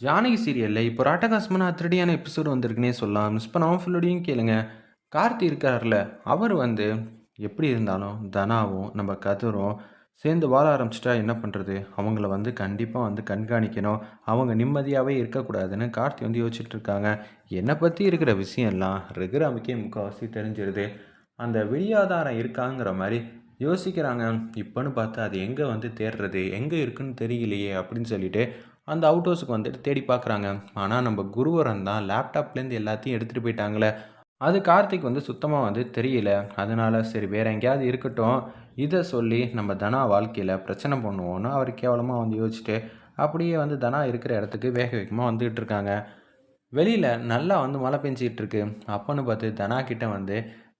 ஜானகி சீரியலில் இப்போ ஒரு அட்டகாசமான அதிரடியான எபிசோடு வந்திருக்குன்னே சொல்லலாம். மிஸ் பண்ணாமல் ஃபுல்லோடையும் கேளுங்க. கார்த்தி இருக்கார்ல அவர் வந்து எப்படி இருந்தாலும் தனாவும் நம்ம கதிரும் சேர்ந்து வாழ ஆரம்பிச்சிட்டா என்ன பண்ணுறது அவங்கள வந்து கண்டிப்பாக வந்து கண்காணிக்கணும். அவங்க நிம்மதியாகவே இருக்கக்கூடாதுன்னு கார்த்தி வந்து யோசிச்சுட்டு இருக்காங்க. என்னை பற்றி இருக்கிற விஷயம்லாம் ரகுராமுக்கே முக்கால்வாசி தெரிஞ்சிருது. அந்த வெளியாதாரம் இருக்காங்கிற மாதிரி யோசிக்கிறாங்க. இப்போன்னு பார்த்தா அது எங்கே வந்து தேடுறது எங்கே இருக்குன்னு தெரியலையே அப்படின்னு சொல்லிட்டு அந்த அவுட் ஹவுஸுக்கு வந்துட்டு தேடி பார்க்குறாங்க. ஆனால் நம்ம குருவரன் தான் லேப்டாப்லேருந்து எல்லாத்தையும் எடுத்துகிட்டு போயிட்டாங்களே. அது கார்த்திக் வந்து சுத்தமாக வந்து தெரியல. அதனால சரி வேறு எங்கேயாவது இருக்கட்டும். இதை சொல்லி நம்ம தனா வாழ்க்கையில் பிரச்சனை பண்ணுவோன்னு அவர் கேவலமாக வந்து யோசிச்சுட்டு அப்படியே வந்து தனா இருக்கிற இடத்துக்கு வேக வேகமாக வந்துக்கிட்டு இருக்காங்க. வெளியில் நல்லா வந்து மழை பெஞ்சிக்கிட்டு இருக்கு. அப்போன்னு பார்த்து தனா கிட்டே வந்து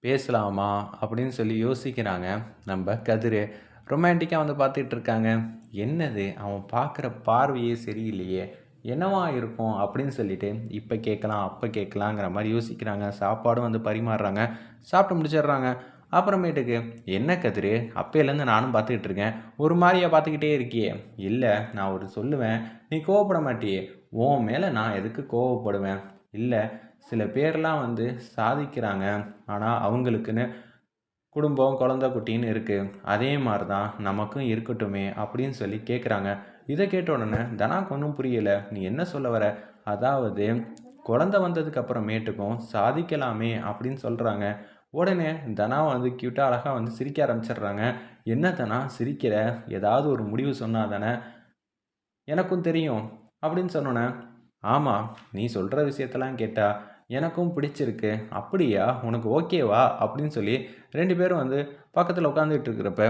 பேசலாமா அப்படின்னு சொல்லி யோசிக்கிறாங்க நம்ம கதிர். ரொமான்டிக்காக வந்து பார்த்துட்டு இருக்காங்க என்னது? அவன் பார்க்குற பார்வையே சரியில்லையே. என்னவா இருக்கும் அப்படின்னு சொல்லிட்டு இப்போ கேட்கலாம் அப்போ கேட்கலாங்கிற மாதிரி யோசிக்கிறாங்க. சாப்பாடும் வந்து பரிமாறுறாங்க. சாப்பிட்டு முடிச்சிடுறாங்க. அப்புறமேட்டுக்கு என்ன கதிரு? அப்பையிலேருந்து நானும் பார்த்துக்கிட்டு இருக்கேன் ஒரு மாதிரியா பார்த்துக்கிட்டே இருக்கியே. இல்லை நான் ஒரு சொல்லுவேன். நீ கோவப்பட மாட்டியே. உன் மேலே நான் எதுக்கு கோவப்படுவேன்? இல்லை சில பேர்லாம் வந்து சாதிக்கிறாங்க. ஆனால் அவங்களுக்குன்னு குடும்பம் குழந்த குட்டின்னு இருக்குது அதே மாதிரி தான் நமக்கும் இருக்கட்டுமே அப்படின்னு சொல்லி கேட்குறாங்க இதை கேட்ட உடனே தனாக்கு ஒன்றும் புரியலை. நீ என்ன சொல்ல வர? அதாவது குழந்த வந்ததுக்கு அப்புறமேட்டுக்கும் சாதிக்கலாமே அப்படின்னு சொல்கிறாங்க உடனே தனா வந்து க்யூட்டாக அழகாக வந்து சிரிக்க ஆரம்பிச்சிடுறாங்க. என்ன தனா? சிரிக்கிற? ஏதாவது ஒரு முடிவு சொன்னால் தானே? எனக்கும் தெரியும். அப்படின்னு சொன்னோன்னே ஆமாம் நீ சொல்கிற விஷயத்தெல்லாம் கேட்டால் எனக்கும் பிடிச்சிருக்கு. அப்படியா? உனக்கு ஓகேவா? அப்படின்னு சொல்லி ரெண்டு பேரும் வந்து பக்கத்தில் உட்காந்துட்டு இருக்கிறப்ப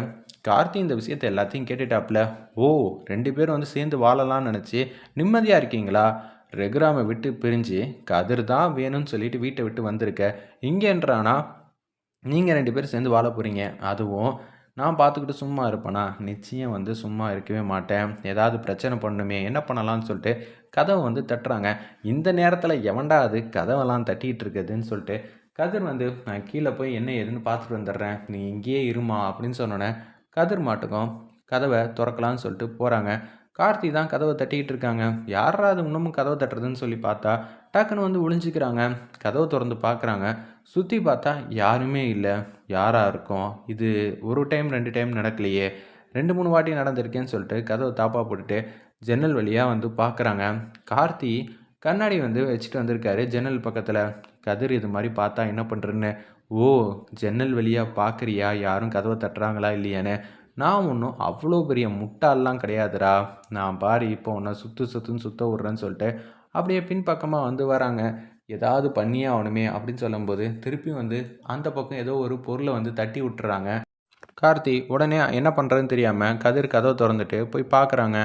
கார்த்தி இந்த விஷயத்தை எல்லாத்தையும் கேட்டுட்டாப்புல. ஓ ரெண்டு பேரும் வந்து சேர்ந்து வாழலாம்னு நினச்சி நிம்மதியாக இருக்கீங்களா? ரெகுராமை விட்டு பிரிஞ்சு கதிர் தான் வேணும்னு சொல்லிட்டு வீட்டை விட்டு வந்திருக்க. இங்கேன்றானா? நீங்கள் ரெண்டு பேரும் சேர்ந்து வாழ போகிறீங்க அதுவும் நான் பார்த்துக்கிட்டு சும்மா இருப்பேனா? நிச்சயம் வந்து சும்மா இருக்கவே மாட்டேன். ஏதாவது பிரச்சனை பண்ணுமே என்ன பண்ணலாம்னு சொல்லிட்டு கதவை வந்து தட்டுறாங்க. இந்த நேரத்தில் எவன்டா அது கதவெல்லாம் தட்டிகிட்டு இருக்குதுன்னு சொல்லிட்டு கதிர் வந்து நான் கீழே போய் என்ன ஏதுன்னு பார்த்துட்டு வந்துடுறேன். நீ இங்கேயே இருமா அப்படின்னு சொன்னோன்னே கதிர் மாட்டுக்கும் கதவை திறக்கலான்னு சொல்லிட்டு போகிறாங்க கார்த்தி தான் கதவை தட்டிக்கிட்டு இருக்காங்க. யாரா அது இன்னமும் கதவை தட்டுறதுன்னு சொல்லி பார்த்தா டக்குன்னு வந்து ஒளிஞ்சிக்கிறாங்க. கதவை திறந்து பார்க்குறாங்க. சுற்றி பார்த்தா யாருமே இல்லை. யாராக இருக்கும்? இது ஒரு டைம் ரெண்டு டைம் நடக்கலையே. ரெண்டு மூணு வாட்டி நடந்திருக்கேன்னு சொல்லிட்டு கதவை தாப்பா போட்டுட்டு ஜன்னல் வழியாக வந்து பார்க்குறாங்க. கார்த்தி கண்ணாடி வந்து வச்சுட்டு வந்திருக்காரு ஜன்னல் பக்கத்தில். கதிர் இது மாதிரி பார்த்தா என்ன பண்ணுறேன்னு ஓ ஜன்னல் வழியாக பார்க்குறியா? யாரும் கதவை தட்டுறாங்களா இல்லையான்னு நான் ஒன்றும் அவ்வளோ பெரிய முட்டாளெலாம் கிடையாதுடா. நான் பாரு இப்போ உன்னை சுற்று சுற்றுன்னு சுத்த விட்றேன்னு சொல்லிட்டு அப்படியே பின்பக்கமாக வந்து வராங்க. ஏதாவது பண்ணியே ஆகணுமே அப்படின்னு சொல்லும்போது திருப்பி வந்து அந்த பக்கம் ஏதோ ஒரு பொருளை வந்து தட்டி விட்டுறாங்க. கார்த்தி உடனே என்ன பண்ணுறதுன்னு தெரியாமல் கதிர் கதவை திறந்துட்டு போய் பார்க்குறாங்க.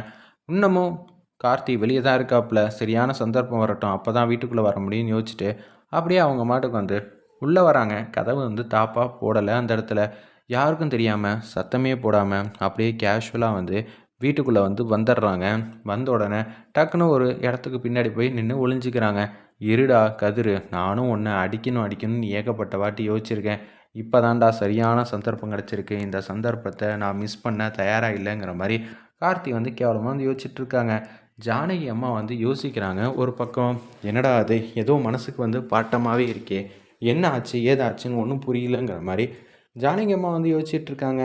இன்னமும் கார்த்தி வெளியே தான் இருக்காப்புல. சரியான சந்தர்ப்பம் வரட்டும் அப்போ தான் வீட்டுக்குள்ளே வர முடியும்னு யோசிச்சுட்டு அப்படியே அவங்க மாட்டுக்கு வந்து உள்ளே வராங்க. கதவு வந்து தாப்பாக போடலை அந்த இடத்துல. யாருக்கும் தெரியாமல் சத்தமே போடாமல் அப்படியே கேஷுவலாக வந்து வீட்டுக்குள்ளே வந்து வந்துடுறாங்க. வந்த உடனே டக்குன்னு ஒரு இடத்துக்கு பின்னாடி போய் நின்று ஒளிஞ்சிக்கிறாங்க. இருடா கதிர் நானும் ஒன்று அடிக்கணும் அடிக்கணும்னு ஏகப்பட்ட வாட்டி யோசிச்சிருக்கேன். இப்போ தான்டா சரியான சந்தர்ப்பம் கிடச்சிருக்கு. இந்த சந்தர்ப்பத்தை நான் மிஸ் பண்ண தயாராக இல்லைங்கிற மாதிரி கார்த்தி வந்து கேவலமாக வந்து யோசிச்சிட்டுருக்காங்க ஜானகி அம்மா வந்து யோசிக்கிறாங்க ஒரு பக்கம் என்னடா அது ஏதோ மனசுக்கு வந்து பாட்டமாகவே இருக்கே. என்ன ஆச்சு? ஏதாச்சுன்னு ஒன்றும் புரியலங்கிற மாதிரி ஜானகி அம்மா வந்து யோசிச்சுட்டு இருக்காங்க.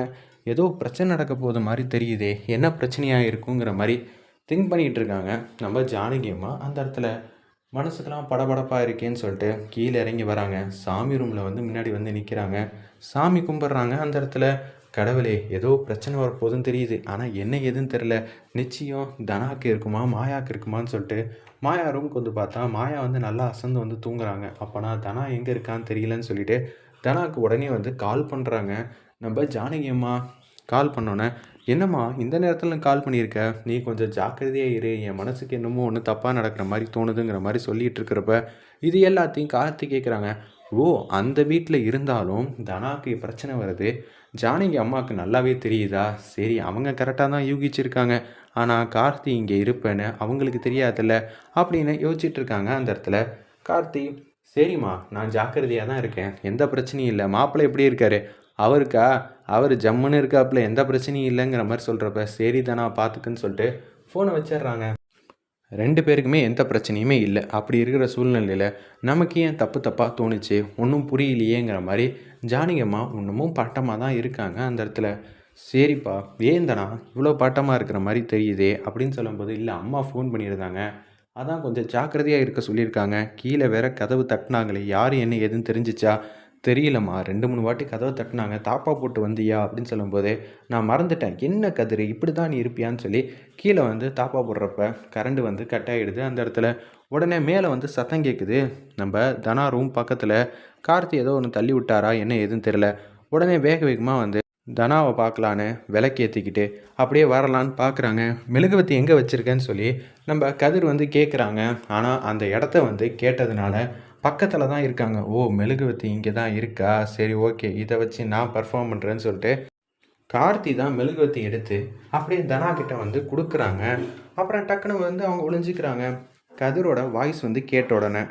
ஏதோ பிரச்சனை நடக்க போகுது மாதிரி தெரியுதே என்ன பிரச்சனையாக இருக்குங்கிற மாதிரி திங்க் பண்ணிகிட்டு இருக்காங்க. நம்ம ஜானகி அம்மா அந்த இடத்துல மனசுக்கெல்லாம் படபடப்பாக இருக்கேன்னு சொல்லிட்டு கீழே இறங்கி வராங்க. சாமி ரூமில் வந்து முன்னாடி வந்து நிற்கிறாங்க சாமி கும்பிட்றாங்க அந்த இடத்துல. கடவுளே ஏதோ பிரச்சனை வரப்போகுதுன்னு தெரியுது. ஆனால் என்ன எதுன்னு தெரில நிச்சயம் தனாக்கு இருக்குமா மாயாக்கு இருக்குமான்னு சொல்லிட்டு மாயா ரூமுக்கு வந்து பார்த்தா மாயா வந்து நல்லா அசந்து வந்து தூங்குறாங்க. அப்போனா தனா எங்கே இருக்கான்னு தெரியலன்னு சொல்லிட்டு தனாக்கு உடனே வந்து கால் பண்ணுறாங்க நம்ம ஜானகி அம்மா கால் பண்ணோன்னே என்னம்மா இந்த நேரத்தில் கால் பண்ணியிருக்க? நீ கொஞ்சம் ஜாக்கிரதையாக இரு. என் மனசுக்கு என்னமோ ஒன்று தப்பாக நடக்கிற மாதிரி தோணுதுங்கிற மாதிரி சொல்லிகிட்டு இருக்கிறப்ப இது எல்லாத்தையும் கார்த்தி கேட்குறாங்க ஓ அந்த வீட்டில் இருந்தாலும் தனாக்கு பிரச்சனை வருது. ஜானகி அம்மாவுக்கு நல்லாவே தெரியுதா? சரி அவங்க கரெக்டாக தான் யூகிச்சிருக்காங்க. ஆனால் கார்த்தி இங்கே இருப்பேன்னு அவங்களுக்கு தெரியாதில்ல? அப்படின்னு யோசிச்சுட்டு இருக்காங்க அந்த இடத்துல. கார்த்தி சரிம்மா நான் ஜாக்கிரதையாக தான் இருக்கேன். எந்த பிரச்சனையும் இல்லை. மாப்பிள்ளை எப்படி இருக்காரு? அவருக்கா? அவர் ஜம்முன்னு இருக்காப்புல எந்த பிரச்சனையும் இல்லைங்கிற மாதிரி சொல்கிறப்ப சரி தானா பார்த்துக்குன்னு சொல்லிட்டு ஃபோனை வச்சிடுறாங்க. ரெண்டு பேருக்குமே எந்த பிரச்சனையுமே இல்லை. அப்படி இருக்கிற சூழ்நிலையில் நமக்கு ஏன் தப்பு தப்பாக தோணுச்சு? ஒன்றும் புரியலையேங்கிற மாதிரி ஜானகியம்மா இன்னமும் பட்டமாக தான் இருக்காங்க அந்த இடத்துல. சரிப்பா ஏந்தனா இவ்வளோ பட்டமாக இருக்கிற மாதிரி தெரியுதே அப்படின்னு சொல்லும்போது இல்லை அம்மா ஃபோன் பண்ணியிருந்தாங்க. அதான் கொஞ்சம் ஜாக்கிரதையாக இருக்க சொல்லியிருக்காங்க. கீழே வேற கதவு தட்டினாங்களே. யார் என்ன ஏதுன்னு தெரிஞ்சிச்சா? தெரியலம்மா. ரெண்டு மூணு வாட்டி கதவை தட்டினாங்க. தாப்பா போட்டு வந்தியா? அப்படின்னு சொல்லும்போது நான் மறந்துட்டேன். என்ன கதிர்? இப்படி தான் நீ இருப்பியான்னு சொல்லி கீழே வந்து தாப்பா போடுறப்ப கரண்ட் வந்து கட் ஆகிடுது அந்த இடத்துல. உடனே மேலே வந்து சத்தம் கேட்குது. நம்ம தனா ரூம் பக்கத்தில் கார்த்தி ஏதோ ஒன்று தள்ளி விட்டாரா? என்ன ஏதுன்னு தெரில உடனே வேக வேகமாக வந்து தனாவை பார்க்கலான்னு விளக்கேற்றிக்கிட்டு அப்படியே வரலான்னு பார்க்குறாங்க. மெழுகுவத்தி எங்கே வச்சுருக்கேன்னு சொல்லி நம்ம கதிர் வந்து கேட்குறாங்க. ஆனால் அந்த இடத்த வந்து கேட்டதுனால பக்கத்தில் தான் இருக்காங்க. ஓ மெழுகுவத்தி இங்கே தான் இருக்கா? சரி ஓகே இதை வச்சு நான் பர்ஃபார்ம் பண்ணுறேன்னு சொல்லிட்டு கார்த்தி தான் மெழுகுவத்தி எடுத்து அப்படியே தனா கிட்ட வந்து கொடுக்குறாங்க. அப்புறம் டக்குன்னு வந்து அவங்க ஒளிஞ்சிக்கிறாங்க. கதிரோட வாய்ஸ் வந்து கேட்ட உடனே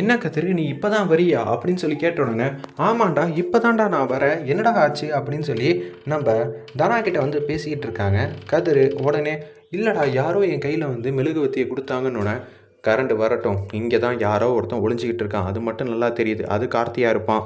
என்ன கதிரு நீ இப்போ தான் வரியா? அப்படின்னு சொல்லி கேட்டோடனே ஆமாண்டா இப்போ தான்டா நான் வரேன். என்னடா ஆச்சு அப்படின்னு சொல்லி நம்ம தனா கிட்ட வந்து பேசிக்கிட்டு இருக்காங்க. கதிரு உடனே இல்லைடா யாரோ என் கையில் வந்து மெழுகுவத்தியை கொடுத்தாங்கன்னு கரண்ட் வரட்டும். இங்கே தான் யாரோ ஒருத்தன் ஒளிஞ்சிக்கிட்டு இருக்கான். அது மட்டும் நல்லா தெரியுது. அது கார்த்தியாக இருப்பான்.